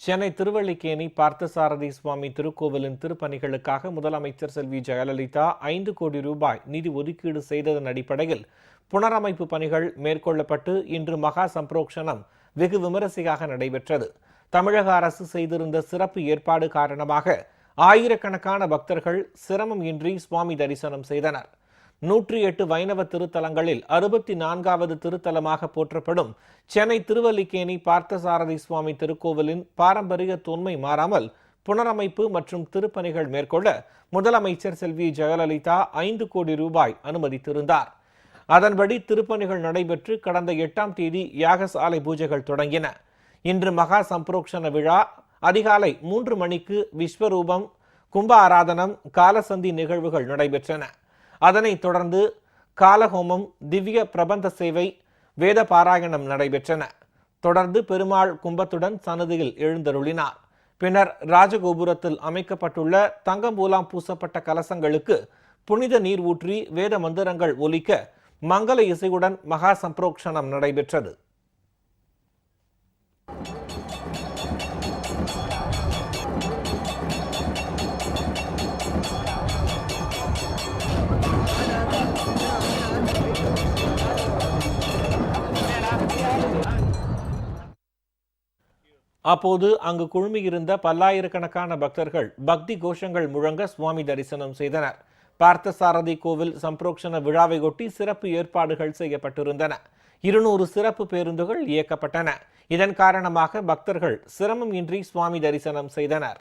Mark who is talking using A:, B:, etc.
A: சென்னை திருவள்ளிக்கேணி பார்த்தசாரதி சுவாமி திருக்கோவிலின் திருப்பணிகளுக்காக முதலமைச்சர் செல்வி ஜெயலலிதா ஐந்து கோடி ரூபாய் நிதி ஒதுக்கீடு செய்ததன் அடிப்படையில் புனரமைப்பு பணிகள் மேற்கொள்ளப்பட்டு இன்று மகா சம்பரோக்ஷணம் வெகு விமரிசையாக நடைபெற்றது. தமிழக அரசு செய்திருந்த சிறப்பு ஏற்பாடு காரணமாக ஆயிரக்கணக்கான பக்தர்கள் சிரமம் இன்றி சுவாமி தரிசனம் செய்தனர். நூற்றி எட்டு வைணவ திருத்தலங்களில் அறுபத்தி நான்காவது திருத்தலமாக போற்றப்படும் சென்னை திருவல்லிக்கேணி பார்த்தசாரதி சுவாமி திருக்கோவிலின் பாரம்பரிய தொன்மை மாறாமல் புனரமைப்பு மற்றும் திருப்பணிகள் மேற்கொள்ள முதலமைச்சர் செல்வி ஜெயலலிதா ஐந்து கோடி ரூபாய் அனுமதித்திருந்தார். அதன்படி திருப்பணிகள் நடைபெற்று கடந்த எட்டாம் தேதி யாகசாலை பூஜைகள் தொடங்கின. இன்று மகா சம்பரோக்ஷண விழா. அதிகாலை மூன்று மணிக்கு விஸ்வரூபம் கும்ப ஆராதனம் காலசந்தி நிகழ்வுகள் நடைபெற்றன. அதனைத் தொடர்ந்து காலஹோமம் திவ்ய பிரபந்த சேவை வேத பாராயணம் நடைபெற்றன. தொடர்ந்து பெருமாள் கும்பத்துடன் சன்னதியில் எழுந்தருளினார். பின்னர் ராஜகோபுரத்தில் அமைக்கப்பட்டுள்ள தங்கம்பூலாம் பூசப்பட்ட கலசங்களுக்கு புனித நீர் ஊற்றி வேத மந்திரங்கள் ஒலிக்க மங்கள இசையுடன் மகா சம்பரோக்ஷணம் நடைபெற்றது. அப்போது அங்கு குழுமியிருந்த பல்லாயிரக்கணக்கான பக்தர்கள் பக்தி கோஷங்கள் முழங்க சுவாமி தரிசனம் செய்தனர். பார்த்தசாரதி கோவில் சம்பரோக்ஷண விழாவையொட்டி சிறப்பு ஏற்பாடுகள் செய்யப்பட்டிருந்தன. இருநூறு சிறப்பு பேருந்துகள் இயக்கப்பட்டன. இதன் காரணமாக பக்தர்கள் சிரமம் இன்றி சுவாமி தரிசனம் செய்தனர்.